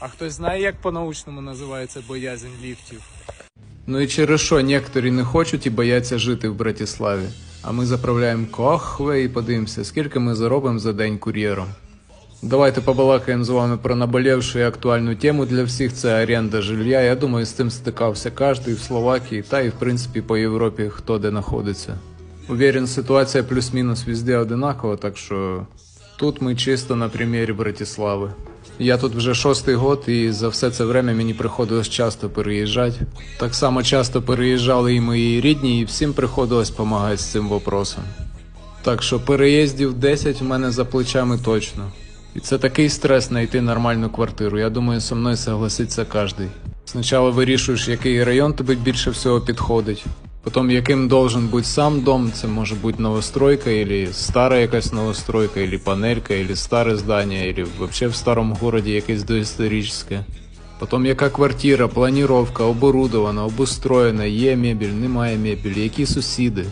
А хтось знає, як по-научному називається боязнь ліфтів? Ну і через що некоторі не хочуть і бояться жити в Братиславі. А ми заправляємо кохве і подивимося, скільки ми заробимо за день кур'єром. Давайте побалакаємо з вами про наболівшу і актуальну тему для всіх це оренда жилья. Я думаю, з цим стикався кожен в Словакії та і в принципі по Європі хто де знаходиться. Уверен, ситуація плюс-мінус везде одинакова, так що тут ми чисто на примірі Братислави. Я тут вже шостий год, і за все це время мені приходилось часто переїжджати. Так само часто переїжджали і мої рідні, і всім приходилось допомагати з цим вопросом. Так що переїздів 10 в мене за плечами точно. І це такий стрес знайти нормальну квартиру. Я думаю, со мною согласиться кожен. Спочатку вирішуєш, який район тобі більше всього підходить. Потім, яким должен бути сам дом, це може бути новостройка, або стара якась новостройка, або панелька, або старе здання, або взагалі в старому городі якесь доісторичне. Потім яка квартира, планіровка, оборудована, обустроєна, є мебель, немає мебілі, які сусіди.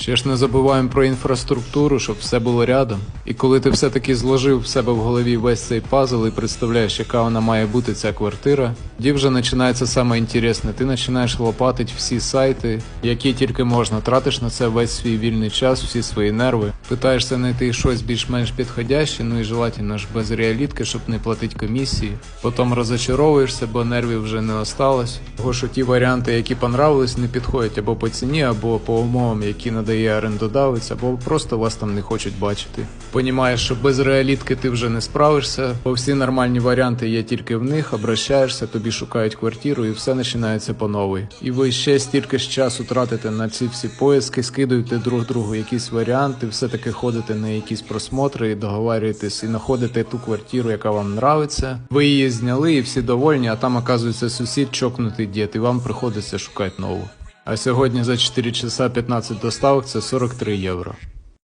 Ще ж не забуваємо про інфраструктуру, щоб все було рядом. І коли ти все-таки зложив в себе в голові весь цей пазл і представляєш, яка вона має бути ця квартира, тоді вже починається саме інтересне. Ти починаєш лопатити всі сайти, які тільки можна. Тратиш на це весь свій вільний час, всі свої нерви. Питаєшся знайти щось більш-менш підходяще, ну і желательно ж без реалітки, щоб не платити комісії. Потім розочаровуєшся, бо нервів вже не осталось. Того, що ті варіанти, які понравились, не підходять або по ціні, або по умовам, які надає орендодавець, або просто вас там не хочуть бачити. Понімаєш, що без реалітки ти вже не справишся, бо всі нормальні варіанти є тільки в них, обращаєшся, тобі шукають квартиру і все починається по новій. І ви ще стільки ж часу тратите на ці всі поиски, скидуєте друг другу якісь варіанти, все-таки ходите на якісь просмотри і договарюєтесь і знаходите ту квартиру, яка вам нравиться. Ви її зняли і всі довольні, а там оказується сусід чокнутий дід, і вам приходиться шукати нову. А сьогодні за 4 часа 15 доставок це 43 євро.